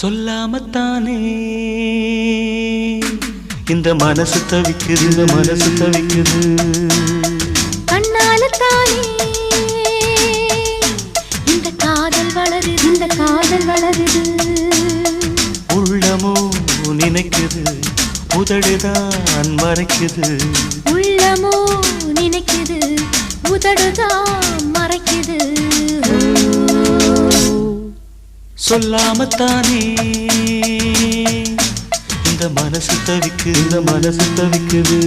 சொல்லாமத்தானே. இந்த மனசு தவிக்குது. இந்த மனசு தவிக்குது. கண்ணால தானே இந்த காதல் வளருது. இந்த காதல் வளருது. உள்ளமோ நினைக்குது. உதடுதான் மறைக்குது. உள்ளமோ நினைக்குது. உதடுதான் சொல்லாமத்தானே? இந்த மனசு தவிக்கு இந்த மனசு தவிக்குது.